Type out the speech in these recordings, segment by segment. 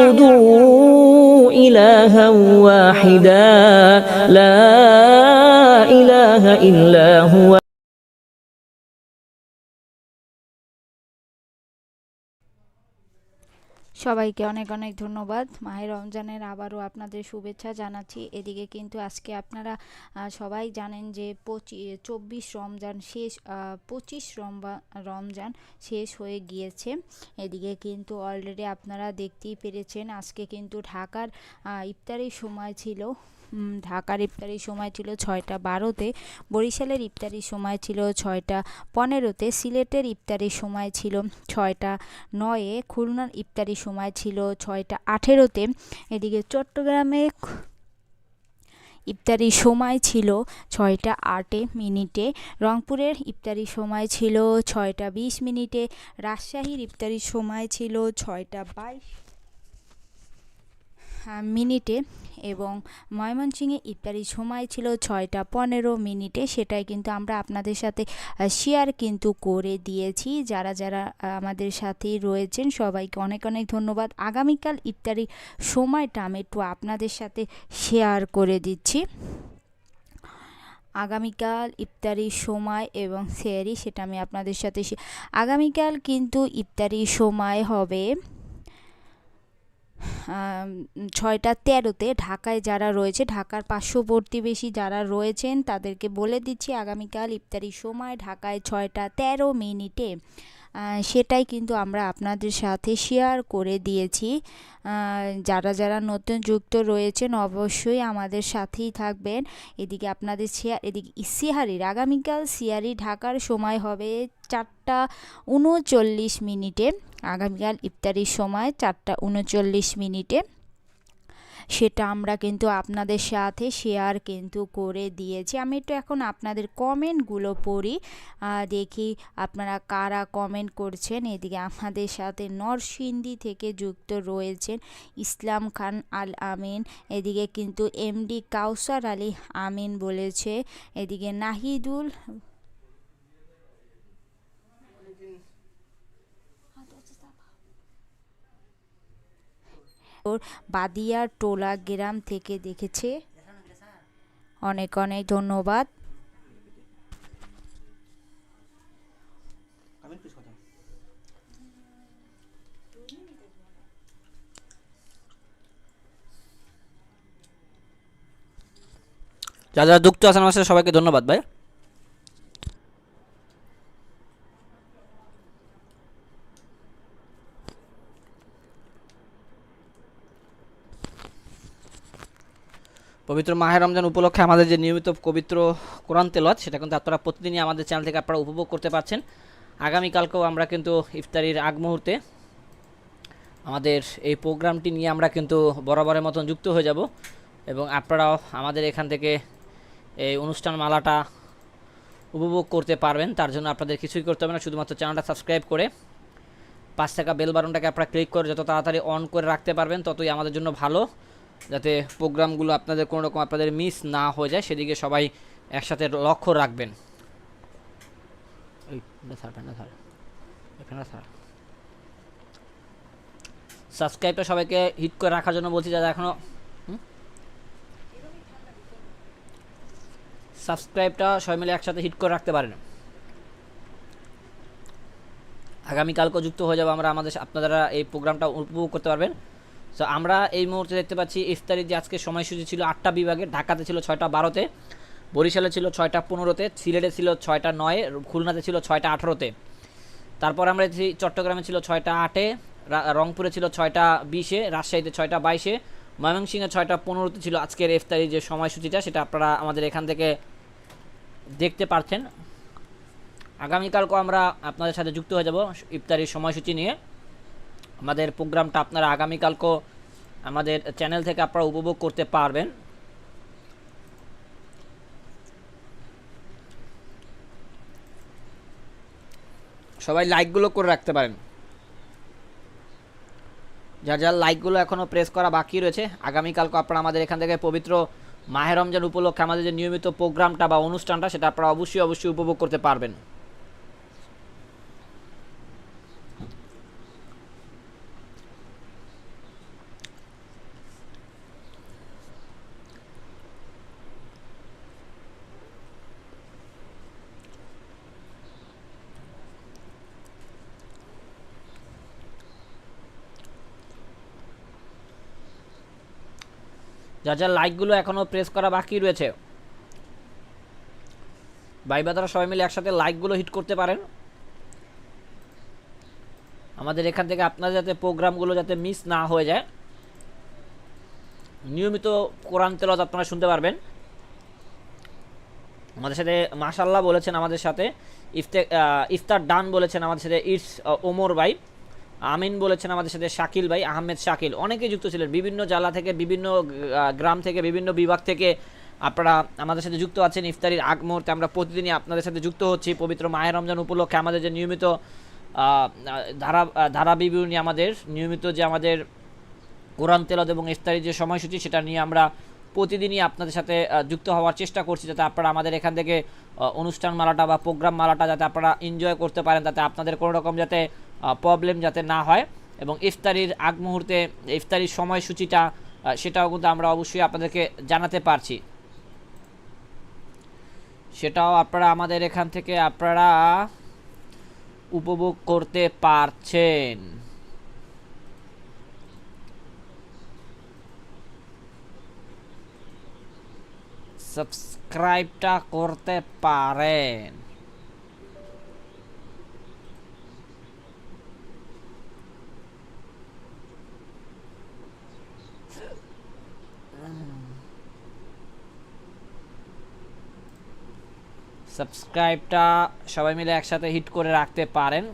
ليعبدوا إلها واحدا. لا إله إلا هو. সবাইকে অনেক অনেক ধন্যবাদ। মাহের রমজানের আবারও আপনাদের শুভেচ্ছা জানাচ্ছি। এদিকে কিন্তু আজকে আপনারা সবাই জানেন যে চব্বিশ রমজান শেষ পঁচিশ রমজান শেষ হয়ে গিয়েছে। এদিকে কিন্তু অলরেডি আপনারা দেখতেই পেরেছেন, আজকে কিন্তু ঢাকার ইফতারের সময় ছিল। ঢাকার ইফতারির সময় ছিল ছয়টা বারোতে, বরিশালের ইফতারির সময় ছিল ছয়টা পনেরোতে, সিলেটের ইফতারির সময় ছিল ছয়টা নয়ে, খুলনার ইফতারির সময় ছিল ছয়টা আঠেরোতে। এদিকে চট্টগ্রামে ইফতারির সময় ছিল ছয়টা আটে মিনিটে, রংপুরের ইফতারির সময় ছিল ছয়টা বিশ মিনিটে, রাজশাহীর ইফতারির সময় ছিল ছয়টা বাইশ মিনিটে এবং ময়মনসিংহে ইফতারির সময় ছিল ছয়টা পনেরো মিনিটে। সেটাই কিন্তু আমরা আপনাদের সাথে শেয়ার কিন্তু করে দিয়েছি। যারা যারা আমাদের সাথেই রয়েছেন, সবাইকে অনেক অনেক ধন্যবাদ। আগামীকাল ইফতারির সময়টা আমি একটু আপনাদের সাথে শেয়ার করে দিচ্ছি। আগামীকাল ইফতারির সময় এবং সেয়ারি সেটা আমি আপনাদের সাথে আগামীকাল কিন্তু ইফতারির সময় হবে ছয়টা তেরোতে ঢাকায় যারা রয়েছে, ঢাকার পার্শ্ববর্তী বেশি যারা রয়েছেন, তাদেরকে বলে দিচ্ছি, আগামীকাল ইফতারির সময় ঢাকায় ছয়টা তেরো মিনিটে সেটাই কিন্তু আমরা আপনাদের সাথে শেয়ার করে দিয়েছি। যারা যারা নতুন যুক্ত রয়েছেন অবশ্যই আমাদের সাথেই থাকবেন। এদিকে আপনাদের শেয়ার এদিকে সিহারির আগামীকাল সিহারি ঢাকার সময় হবে চারটা উনচল্লিশ মিনিটে। আগামীকাল ইফতারির সময় চারটা উনচল্লিশ মিনিটে। সেটা আমরা কিন্তু আপনাদের সাথে শেয়ার কিন্তু করে দিয়েছি। আমি একটু এখন আপনাদের কমেন্টগুলো পড়ি দেখি আপনারা কারা কমেন্ট করছেন। এদিকে আমাদের সাথে নরসিংদী থেকে যুক্ত রয়েছেন ইসলাম খান আল আমিন। এদিকে কিন্তু এমডি কাউসার আলী আমিন বলেছে। এদিকে নাহিদুল বাদিয়ার টোলা গ্রাম থেকে দেখেছে। অনেক অনেক ধন্যবাদ। যারা যুক্ত আছেন আমার সাথে সবাইকে ধন্যবাদ ভাই। পবিত্র মাহে রমজান উপলক্ষে আমাদের যে নিয়মিত পবিত্র কোরআন তেলত সেটা কিন্তু আপনারা প্রতিদিনই আমাদের চ্যানেল থেকে আপনারা উপভোগ করতে পারছেন। আগামীকালকেও আমরা কিন্তু ইফতারির আগ মুহূর্তে আমাদের এই প্রোগ্রামটি নিয়ে আমরা কিন্তু বরাবরের মতন যুক্ত হয়ে যাব এবং আপনারাও আমাদের এখান থেকে এই অনুষ্ঠান মালাটা উপভোগ করতে পারবেন। তার জন্য আপনাদের কিছুই করতে হবে না, শুধুমাত্র চ্যানেলটা সাবস্ক্রাইব করে পাঁচ টাকা বেল বাটনটাকে আপনারা ক্লিক করে যত তাড়াতাড়ি অন করে রাখতে পারবেন, ততই আমাদের জন্য ভালো। যাতে প্রোগ্রামগুলো আপনাদের কোনো রকম আপনাদের মিস না হয়ে যায়, সেদিকে সবাই একসাথে লক্ষ্য রাখবেন। সাবস্ক্রাইবটা সবাইকে হিট করে রাখার জন্য বলছি, যারা এখনও সাবস্ক্রাইবটা সবাই মিলে একসাথে হিট করে রাখতে পারেন। আগামীকালকেও যুক্ত হয়ে যাব আমরা, আমাদের আপনারা এই প্রোগ্রামটা উপভোগ করতে পারবেন। তো আমরা এই মুহূর্তে দেখতে পাচ্ছি ইফতারির যে আজকে সময়সূচি ছিল আটটা বিভাগে, ঢাকাতে ছিল ছয়টা বারোতে, বরিশালে ছিল ছয়টা পনেরোতে, সিলেটে ছিল ছয়টা নয়ে, খুলনাতে ছিল ছয়টা আঠারোতে। তারপর আমরা চট্টগ্রামে ছিল ছয়টা আটে রংপুরে ছিল ছয়টা বিশে, রাজশাহীতে ছয়টা বাইশে, ময়মনসিংহে ছয়টা পনেরোতে ছিল আজকের ইফতারি যে সময়সূচিটা, সেটা আপনারা আমাদের এখান থেকে দেখতে পারছেন। আগামীকালকেও আমরা আপনাদের সাথে যুক্ত হয়ে যাব ইফতারির সময়সূচি নিয়ে। আমাদের প্রোগ্রামটা আপনারা আগামীকালকেও আমাদের চ্যানেল থেকে আপনারা উপভোগ করতে পারবেন। সবাই লাইকগুলো করে রাখতে পারেন। যার যার লাইকগুলো এখনও প্রেস করা বাকি রয়েছে, আগামীকালকে আপনারা আমাদের এখান থেকে পবিত্র মাহে রমজান উপলক্ষে আমাদের যে নিয়মিত প্রোগ্রামটা বা অনুষ্ঠানটা, সেটা আপনারা অবশ্যই অবশ্যই উপভোগ করতে পারবেন। যা যার লাইকগুলো এখনও প্রেস করা বাকি রয়েছে। ভাই বাদারা সবাই মিলে একসাথে লাইকগুলো হিট করতে পারেন। আমাদের এখান থেকে আপনার যাতে প্রোগ্রামগুলো যাতে মিস না হয়ে যায়। নিয়মিত কোরআন তেলাওয়াত আপনারা শুনতে পারবেন। আমাদের সাথে মাশাল্লাহ বলেছেন আমাদের সাথে। ইফতে ইফতার ডান বলেছেন আমাদের সাথে। ইটস ওমর ভাই। আমিন বলেছেন আমাদের সাথে শাকিল ভাই আহমেদ শাকিল। অনেকে যুক্ত ছিলেন বিভিন্ন জেলা থেকে বিভিন্ন গ্রাম থেকে বিভিন্ন বিভাগ থেকে। আপনারা আমাদের সাথে যুক্ত আছেন ইফতারির আগ মুহূর্তে। আমরা প্রতিদিনই আপনাদের সাথে যুক্ত হচ্ছি পবিত্র মায়ের রমজান উপলক্ষে। আমাদের যে নিয়মিত ধারা আহ, ধারা বিবরণী আমাদের নিয়মিত যে আমাদের কোরআন তেলাদ এবং ইফতারির যে সময়সূচি সেটা নিয়ে আমরা প্রতিদিনই আপনাদের সাথে যুক্ত হওয়ার চেষ্টা করছি যাতে আপনারা আমাদের এখান থেকে অনুষ্ঠান মালাটা বা প্রোগ্রাম মালাটা যাতে আপনারা এনজয় করতে পারেন যাতে আপনাদের কোনো রকম যাতে প্রবলেম যাতে না হয় এবং ইফতারির আগ মুহূর্তে ইফতারির সময়সূচিটা সেটাও কিন্তু আমরা অবশ্যই আপনাদেরকে জানাতে পারছি। সেটাও আপনারা আমাদের এখান থেকে আপনারা উপভোগ করতে পারছেন। সাবস্ক্রাইবটা করতে পারেন। সাবস্ক্রাইবটা সবাই মিলে একসাথে হিট করে রাখতে পারেন।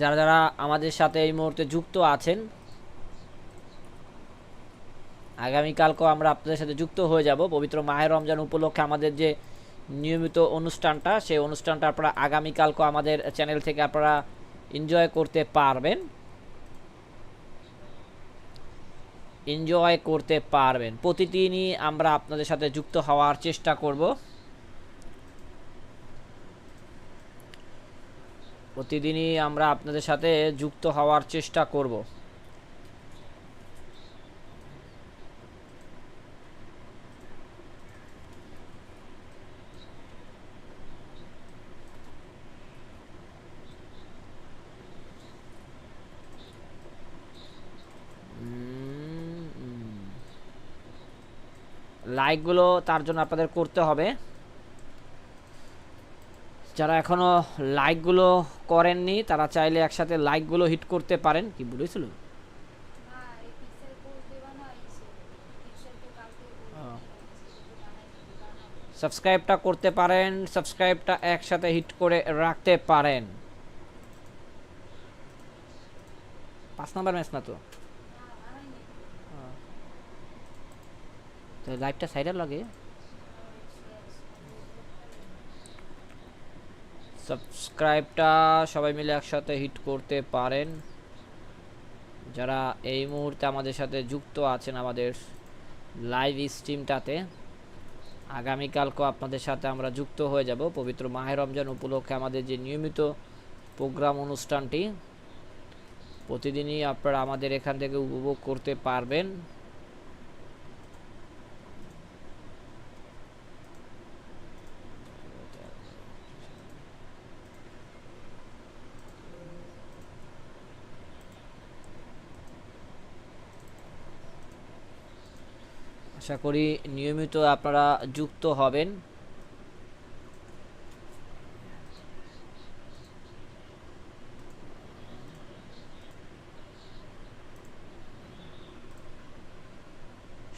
যারা যারা আমাদের সাথে এই মুহূর্তে যুক্ত আছেন, আগামীকালকেও আমরা আপনাদের সাথে যুক্ত হয়ে যাব। পবিত্র মাহের রমজান উপলক্ষে আমাদের যে নিয়মিত অনুষ্ঠানটা, সেই অনুষ্ঠানটা আপনারা আগামীকালকেও আমাদের চ্যানেল থেকে আপনারা এনজয় করতে পারবেন। এনজয় করতে পারবেন। প্রতিদিনই আমরা আপনাদের সাথে যুক্ত হওয়ার চেষ্টা করব। প্রতিদিনই আমরা আপনাদের সাথে যুক্ত হওয়ার চেষ্টা করব। লাইকগুলো তার জন্য আপনাদের করতে হবে। যারা এখনও লাইকগুলো করেননি, তারা চাইলে একসাথে লাইকগুলো হিট করতে পারেন। কি বলেছিল সাবস্ক্রাইবটা করতে পারেন, সাবস্ক্রাইবটা একসাথে হিট করে রাখতে পারেন। পাঁচ নাম্বার ম্যাচ না তো? লাইভটা সাইডে লাগে সাবস্ক্রাইবটা সবাই মিলে একসাথে হিট করতে পারেন। যারা এই মুহূর্তে আমাদের সাথে যুক্ত আছেন আমাদের লাইভ স্ট্রিমটাতে আগামীকালকেও আপনাদের সাথে আমরা যুক্ত হয়ে যাব। পবিত্র মাহের রমজান উপলক্ষে আমাদের যে নিয়মিত প্রোগ্রাম অনুষ্ঠানটি, প্রতিদিনই আপনারা আমাদের এখান থেকে উপভোগ করতে পারবেন। আশা করি নিয়মিত আপনারা যুক্ত হবেন।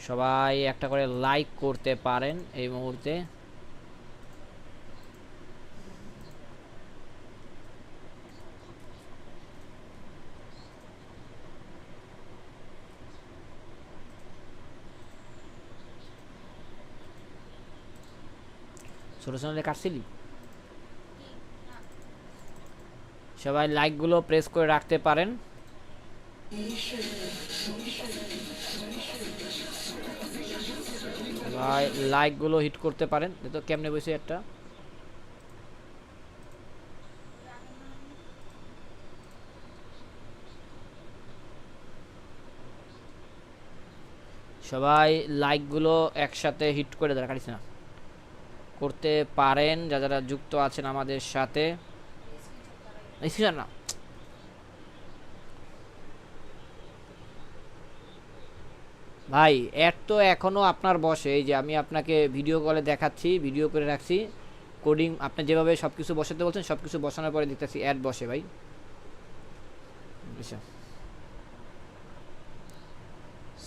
সবাই একটা করে লাইক করতে পারেন এই মুহূর্তে। ছোট চ্যানেলে কাটছিলি? সবাই লাইকগুলো প্রেস করে রাখতে পারেন। সবাই লাইকগুলো হিট করতে পারেন। তো কেমনে বসে একটা? সবাই লাইকগুলো একসাথে হিট করে কাটিস না। করতে পারেন যারা যারা যুক্ত আছেন আমাদের সাথে। না। ভাই অ্যাড তো এখনও আপনার বসে। এই যে আমি আপনাকে ভিডিও কলে দেখাচ্ছি ভিডিও করে রাখছি। কোডিং আপনি যেভাবে সব কিছু বসাতে বলছেন সব কিছু বসানোর পরে দেখতেছি অ্যাড বসে, ভাই। আচ্ছা।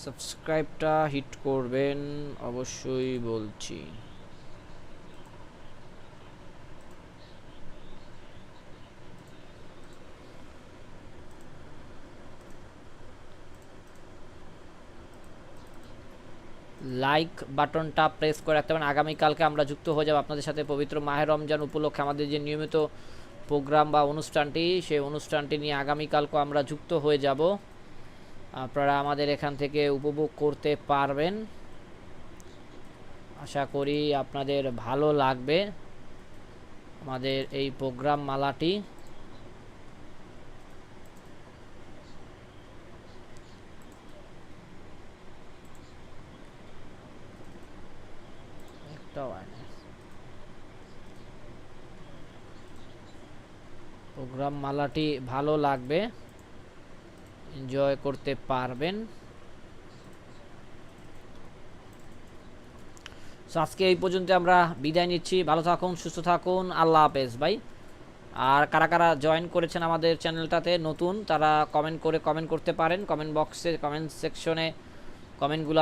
সাবস্ক্রাইবটা হিট করবেন, অবশ্যই বলছি। লাইক বাটনটা প্রেস করে রাখতে পারেন। আগামীকালকে আমরা যুক্ত হয়ে যাব আপনাদের সাথে পবিত্র মাহের রমজান উপলক্ষে। আমাদের যে নিয়মিত প্রোগ্রাম বা অনুষ্ঠানটি, সেই অনুষ্ঠানটি নিয়ে আগামীকালকে আমরা যুক্ত হয়ে যাব। আপনারা আমাদের এখান থেকে উপভোগ করতে পারবেন। আশা করি আপনাদের ভালো লাগবে আমাদের এই প্রোগ্রাম মালাটি একটাও হয় না প্রোগ্রাম মালাটি ভালো লাগবে, এনজয় করতে পারবেন। আজকে এই পর্যন্ত আমরা বিদায় নিচ্ছি। ভালো থাকুন, সুস্থ থাকুন। আল্লাহ হাফেজ ভাই। আর কারা কারা জয়েন করেছেন আমাদের চ্যানেলটাতে নতুন, তারা কমেন্ট করে কমেন্ট করতে পারেন। কমেন্ট বক্সে কমেন্ট সেকশনে কমেন্টগুলো